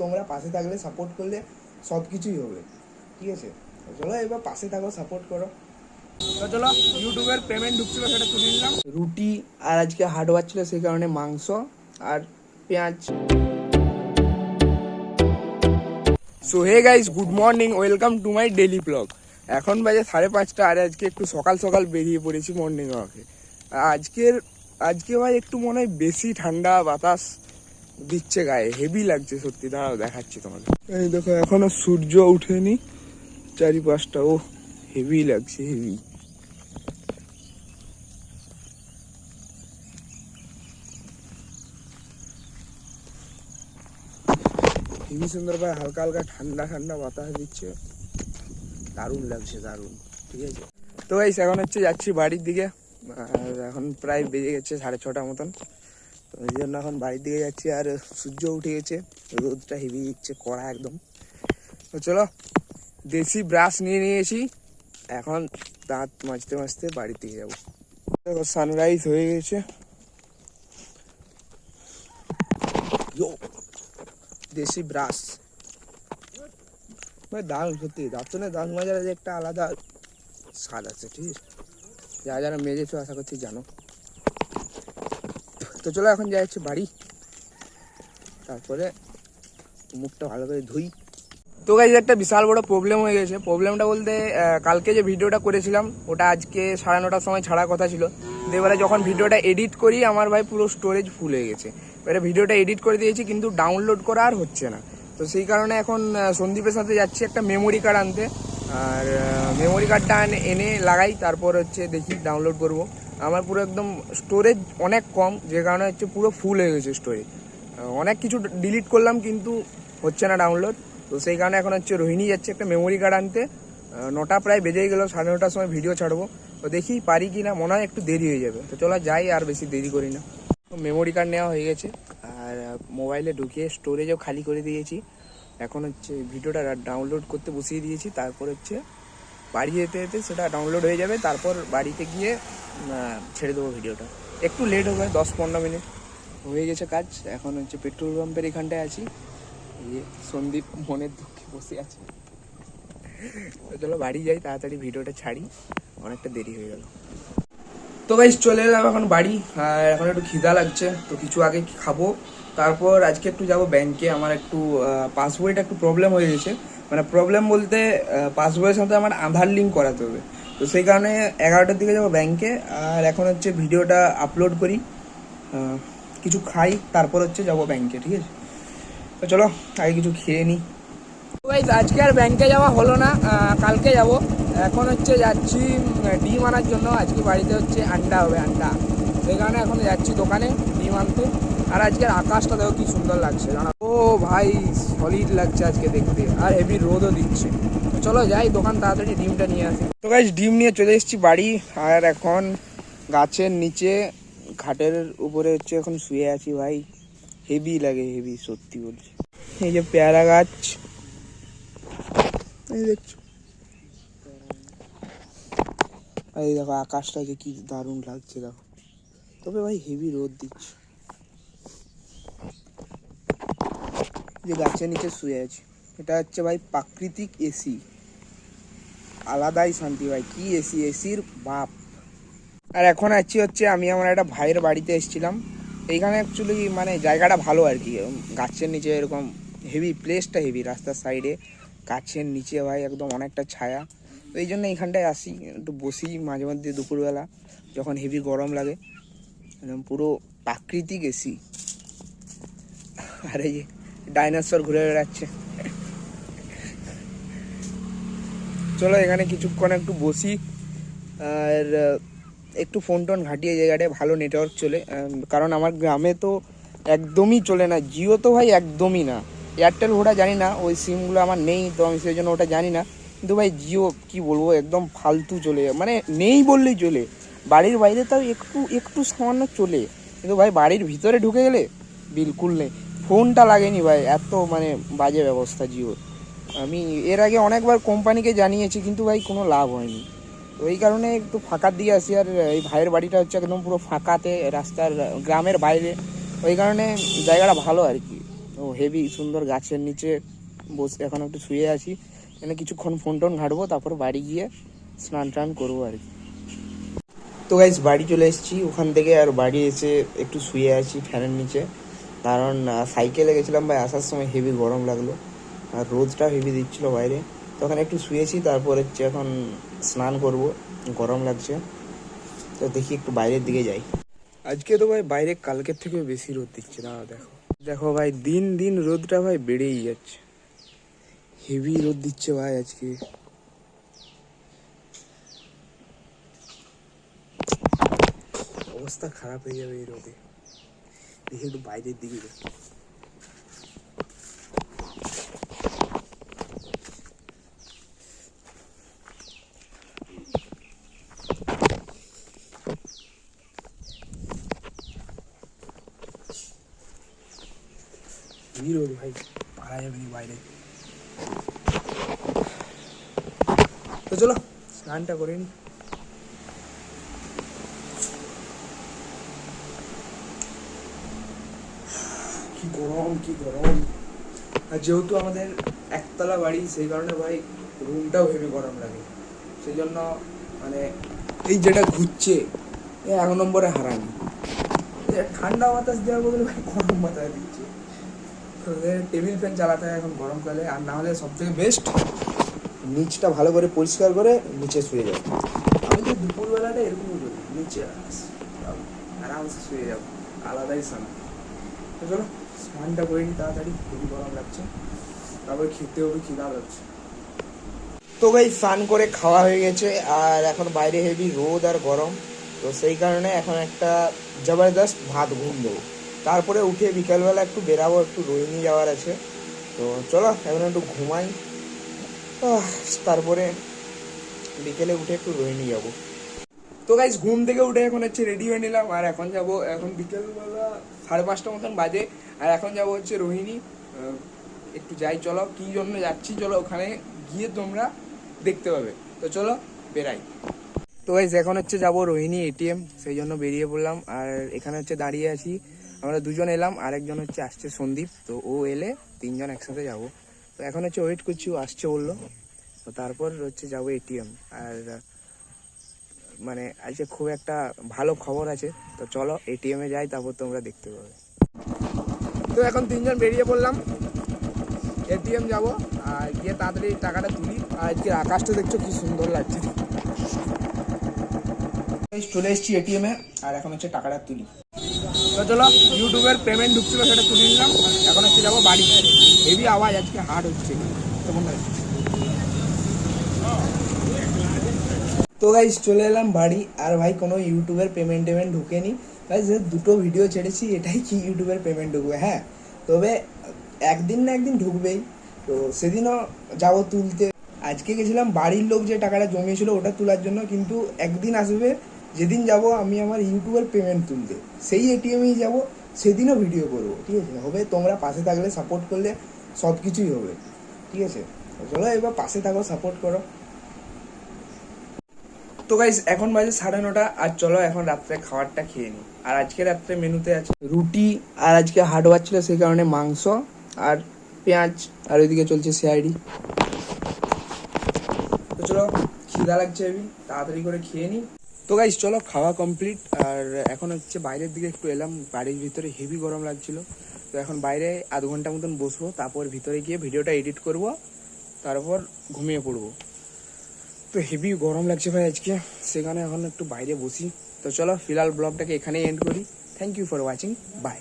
তোমরা পাশে থাকলে সাপোর্ট করলে সব কিছুই হবে। ঠিক আছে? চলো এবার পাশে থাকো সাপোর্ট করো। তো চলো ইউটিউবের পেমেন্ট ঢুকছিল সেটা তুলে নিলাম। রুটি আর আজকে হার্ডওয়ার ছিল সেই কারণে মাংস আর পেঁয়াজ। So hey guys good morning welcome to my daily blog এখন বাজে সাড়ে পাঁচটা আর আজকে একটু সকাল সকাল বেরিয়ে পড়েছি মর্নিং ওয়াকে আজকের আজকে ভাই একটু মনে হয় বেশি ঠান্ডা বাতাস দিচ্ছে গায়ে হেভি লাগছে সত্যি। দাঁড়াও দেখাচ্ছি তোমাকে এই দেখো এখনও সূর্য উঠেনি চারি পাঁচটা ও হেভি লাগছে হেভি হেভি সুন্দর ভাই হালকা হালকা ঠান্ডা ঠান্ডা বাতাস দিচ্ছে। দারুণ লাগছে দারুণ ঠিক আছে? তো গাইস এখন হচ্ছে যাচ্ছি বাড়ির দিকে আর এখন প্রায় বেজে গেছে সাড়ে ছটা মতন। তো এই জন্য এখন বাড়ির দিকে যাচ্ছি আর সূর্য উঠে গেছে। রোদটা হেভি দিচ্ছে, কড়া একদম। তো চলো, দেশি ব্রাশ নিয়ে নিয়েছি। এখন দাঁত মাজতে মাজতে বাড়ির দিকে যাব। দেখো সানরাইজ হয়ে গেছে। দেশি ব্রাশ। ভাই, দারুণ, সত্যি। দাঁতনে দাঁত মাজার একটা আলাদা স্বাদ আছে, ঠিক আছে? যারা যারা মেজেছো, আশা করছি জানো। চলো এখন যাই হচ্ছে বাড়ি। তারপরে মুখটা ভালো করে ধুই। তো গাইজ একটা বিশাল বড় প্রবলেম হয়ে গেছে। প্রবলেমটা বলতে কালকে যে ভিডিওটা করেছিলাম, ওটা আজকে সাড়ে নটার সময় ছাড়ার কথা ছিল। এবারে যখন ভিডিওটা এডিট করি, আমার ভাই পুরো স্টোরেজ ফুল হয়ে গেছে। এবারে ভিডিওটা এডিট করে দিয়েছি, কিন্তু ডাউনলোড করা আর হচ্ছে না। তো সেই কারণে এখন সন্দীপের সাথে যাচ্ছি একটা মেমোরি কার্ড আনতে। আর মেমোরি কার্ডটা এনে লাগাই, তারপর হচ্ছে দেখি ডাউনলোড করব। আমার পুরো একদম স্টোরেজ অনেক কম, যে কারণে হচ্ছে পুরো ফুল হয়ে গেছে স্টোরেজ অনেক কিছু ডিলিট করলাম কিন্তু হচ্ছে না ডাউনলোড তো সেই কারণে এখন হচ্ছে রোহিণী যাচ্ছে একটা মেমোরি কার্ড আনতে। নটা প্রায় বেজেই গেল, সাড়ে নটার সময় ভিডিও ছাড়বো। তো দেখি পারি কি না মনে হয় একটু দেরি হয়ে যাবে। তো চলো যাই, আর বেশি দেরি করি না। মেমোরি কার্ড নেওয়া হয়ে গেছে। আর মোবাইলে ঢুকিয়ে স্টোরেজও খালি করে দিয়েছি। এখন হচ্ছে ভিডিওটা ডাউনলোড করতে বসিয়ে দিয়েছি। তারপর হচ্ছে বাড়ি যেতে যেতে সেটা ডাউনলোড হয়ে যাবে। তারপর বাড়িতে গিয়ে ছেড়ে দেবো ভিডিওটা। একটু লেট হবে দশ পনেরো মিনিট। হয়ে গেছে কাজ এখন হচ্ছে পেট্রোল পাম্পের এখানটায় আছি। সন্দীপ মনের দুঃখে বসে আছে। চলো বাড়ি যাই তাড়াতাড়ি ভিডিওটা ছাড়ি। অনেকটা দেরি হয়ে গেল। তো গাইস চলে এলাম এখন বাড়ি। আর এখন একটু খিদা লাগছে তো কিছু আগে খাব। তারপর আজকে একটু যাব ব্যাংকে আমার একটু পাসবইটা একটু প্রবলেম হয়ে গেছে। মানে প্রবলেম বলতে পাসবইয়ের সাথে আমার আধার লিঙ্ক করাতে হবে। তো সেই কারণে এগারোটার দিকে যাব ব্যাংকে আর এখন হচ্ছে ভিডিওটা আপলোড করি। কিছু খাই, তারপর হচ্ছে যাব ব্যাংকে ঠিক আছে? তো চলো, আগে কিছু খেয়ে নিই আজকে আর ব্যাংকে যাওয়া হলো না কালকে যাব। এখন হচ্ছে যাচ্ছি ডিম আনার জন্য। আজকে বাড়িতে হচ্ছে আন্ডা হবে আন্ডা সেই কারণে এখন যাচ্ছি দোকানে ডিম আনতে। আর আজকের আকাশটা দেখো কি সুন্দর লাগছে, জানা? ও ভাই সলিড লাগছে আজকে দেখতে। আর হেভি রোদও দিচ্ছে। চলো যাই, দোকান তাড়াতাড়ি ডিমটা নিয়ে আসি। তো গাইজ ডিম নিয়ে চলে এসেছি বাড়ি, আর এখন গাছের নিচে খাটের উপরে হচ্ছে এখন শুয়ে আছি ভাই। হেভি লাগে হেভি সত্যি বলছি। এই যে পেয়ারা গাছ। এই দেখছ। এই দেখো আকাশটাকে কি দারুণ লাগছে, দেখো। তবে ভাই হেভি রোদ দিচ্ছে। যে গাছের নিচে শুয়ে আছি। এটা হচ্ছে ভাই প্রাকৃতিক এসি আলাদাই শান্তি ভাই, কি এসি এসির বাপ। আর এখন আছি হচ্ছে, আমি আমার একটা ভাইয়ের বাড়িতে এসেছিলাম। এইখানে অ্যাকচুয়ালি মানে জায়গাটা ভালো আর কি গাছের নিচে এরকম হেভি প্লেসটা হেভি রাস্তার সাইডে গাছের নিচে ভাই একদম অনেকটা ছায়া। তো এই জন্য এইখানটায় আসি, একটু বসি মাঝে মধ্যে দুপুরবেলা, যখন হেভি গরম লাগে। একদম পুরো প্রাকৃতিক এসি আর এই ডাইনোসর ঘুরে বেড়াচ্ছে। চলো এখানে কিছুক্ষণ একটু বসি। আর একটু ফোন টোন ঘাটিয়ে জায়গাটায় ভালো নেটওয়ার্ক চলে। কারণ আমার গ্রামে তো একদমই চলে না। জিও তো ভাই একদমই না। এয়ারটেল ওটা জানি না, ওই সিমগুলো আমার নেই, তো আমি সেই জন্য ওটা জানি না। কিন্তু ভাই জিও, কি বলব, একদম ফালতু চলে। মানে নেই বললেই চলে। বাড়ির বাইরে তাও একটু একটু সামান্য চলে। কিন্তু ভাই বাড়ির ভিতরে ঢুকে গেলে বিলকুল নেই। ফোনটা লাগেনি ভাই। এত মানে বাজে ব্যবস্থা জিওর। আমি এর আগে অনেকবার কোম্পানিকে জানিয়েছি, কিন্তু ভাই কোনো লাভ হয়নি। তো এই কারণে একটু ফাঁকার দিকে আসি, আর এই ভাইয়ের বাড়িটা হচ্ছে একদম পুরো ফাঁকাতে, রাস্তার, গ্রামের বাইরে। ওই কারণে জায়গাটা ভালো আর কি। তো হেভি সুন্দর গাছের নিচে বসে এখন একটু শুয়ে আছি। এখানে কিছুক্ষণ ফোন টোন ঘাটবো, তারপর বাড়ি গিয়ে স্নান টান করব আর কি। তো গাইজ বাড়ি চলে এসেছি। ওখান থেকে আর বাড়ি এসে একটু শুয়ে আছি ফ্যানের নিচে। কারণ সাইকেলে গেছিলাম ভাই, আসার সময় হেভি গরম লাগল। আর রোদটা হেভি দিচ্ছিল বাইরে। তখন একটু শুয়েছি, তারপর হচ্ছে এখন স্নান করব, গরম লাগছে। তো দেখি একটু বাইরের দিকে যাই। আজকে তো ভাই বাইরে, কালকের থেকে বেশি রোদ দিচ্ছে না দেখো। দেখো ভাই, দিন দিন রোদটা ভাই বেড়েই যাচ্ছে। হেভি রোদ দিচ্ছে ভাই আজকে। অবস্থা খারাপ হয়ে যাবে এই রোদে। দেখি একটু বাইরের দিকে যাই। রোদ ভাই পারা যাবে না বাইরে তো চলো স্নানটা করে নি কি গরম কি গরম আর যেহেতু আমাদের একতলা বাড়ি সেই কারণে ভাই রুমটাও হেভি গরম লাগে সেই জন্য মানে এই যেটা ঘুরছে এক নম্বরে হারানি ঠান্ডা বাতাস দেওয়ার বদলে ভাই গরম বাতাস দিচ্ছে টেবিল ফ্যান চালাতে হয় এখন গরমকালে, আর না হলে সব থেকে বেস্ট নিচটা ভালো করে পরিষ্কার করে নিচে শুয়ে যাব আমি তো দুপুরবেলাটা এরকমই করি, নিচে আরামসে শুয়ে যাব আলাদাই শান্তি তো চলো, স্নানটা করে নি তাড়াতাড়ি, খুবই গরম লাগছে। তারপরে খেতে হবে খিদা লাগছে তো ভাই, স্নান করে খাওয়া হয়ে গেছে, আর এখন বাইরে হেভি রোদ আর গরম। তো সেই কারণে এখন একটা জবরদস্ত ভাত ঘুম দেবো। তারপরে উঠে বিকালবেলা একটু বেরাবো, একটু রোহিণী যাওয়ার আছে। তো চলো এখন একটু ঘুমাই। তারপরে বিকেলে উঠে একটু রোহিণী যাব। তো গাইজ ঘুম থেকে উঠে এখন হচ্ছে রেডি হয়ে নিলাম, আর এখন যাব, এখন বিকেলবেলা সাড়ে পাঁচটা মতন বাজে, আর এখন যাব হচ্ছে রোহিণী। একটু যাই, চলো, কি জন্য যাচ্ছি, চলো, ওখানে গিয়ে তোমরা দেখতে পাবে। তো চলো, বেরাই। তো গাইজ এখন হচ্ছে যাব রোহিণী এটিএম সেই জন্য বেরিয়ে পড়লাম, আর এখানে হচ্ছে দাঁড়িয়ে আছি আমরা দুজন এলাম আর একজন হচ্ছে আসছে সন্দীপ, তো ও এলে তিনজন একসাথে যাব। তো এখন হচ্ছে ওয়েট করছি, ও আসছে বলল। তো তারপর হচ্ছে যাব এটিএম আর মানে আজকে খুব একটা ভালো খবর আছে, তো চলো এটিএমে যাই, তারপর তোমরা দেখতে পাবে। তো এখন তিনজন বেরিয়ে পড়লাম। এটিএম যাব, আর গিয়ে তাড়াতাড়ি টাকাটা তুলি। আর আজকে আকাশটা দেখছ, কি সুন্দর লাগছে। চলে এসেছি এটিএমে আর এখন হচ্ছে টাকাটা তুলি। তো চলো, ইউটিউবের পেমেন্ট ঢুকছিল, সেটা তুলে নিলাম। এখন হচ্ছে যাব বাড়ি। হেভি আওয়াজ, আজকে হার্ড হচ্ছে। তখন তো গাইজ চলে এলাম বাড়ি। আর ভাই, কোনো ইউটিউবের পেমেন্ট টেমেন্ট ঢুকেনি। গাইজ দুটো ভিডিও ছেড়েছি, এটাই কি ইউটিউবের পেমেন্ট ঢুকবে হ্যাঁ? তবে একদিন না একদিন ঢুকবেই। তো সেদিনও যাব তুলতে। আজকে গেছিলাম, বাড়ির লোক যে টাকাটা জমিয়েছিল, ওটা তোলার জন্য, কিন্তু একদিন আসবে যেদিন যাব, আমি আমার ইউটিউবের পেমেন্ট তুলতে। সেই এটিএমেই যাব, সেদিনও ভিডিও করব, ঠিক আছে? হবে, তোমরা পাশে থাকলে সাপোর্ট করলে সব কিছুই হবে, ঠিক আছে? চলো, এবার পাশে থাকো সাপোর্ট করো। তো গাইস এখন বাজে সাড়ে নটা, আর চলো এখন রাত্রে খাবারটা খেয়ে নিই। আর আজকে রাত্রে মেনুতে আছে রুটি, আর আজকে হাটবার ছিল, সেই কারণে মাংস, আর পেঁয়াজ, আর ওইদিকে চলছে সিআইডি তো চলো, খিদা লাগছে আমি তাড়াতাড়ি করে খেয়ে নিই। তো গাইজ চলো, খাওয়া কমপ্লিট আর এখন হচ্ছে বাইরের দিকে একটু এলাম। বাড়ির ভিতরে হেভি গরম লাগছিল। তো এখন বাইরে আধ ঘণ্টা মতন বসবো। তারপর ভিতরে গিয়ে ভিডিওটা এডিট করব। তারপর ঘুমিয়ে পড়ব। তো হেভি গরম লাগছে ভাই আজকে। সেখানে এখন একটু বাইরে বসি। তো চলো, ফিলহাল ব্লগটাকে এখানেই এন্ড করি। Thank you for watching bye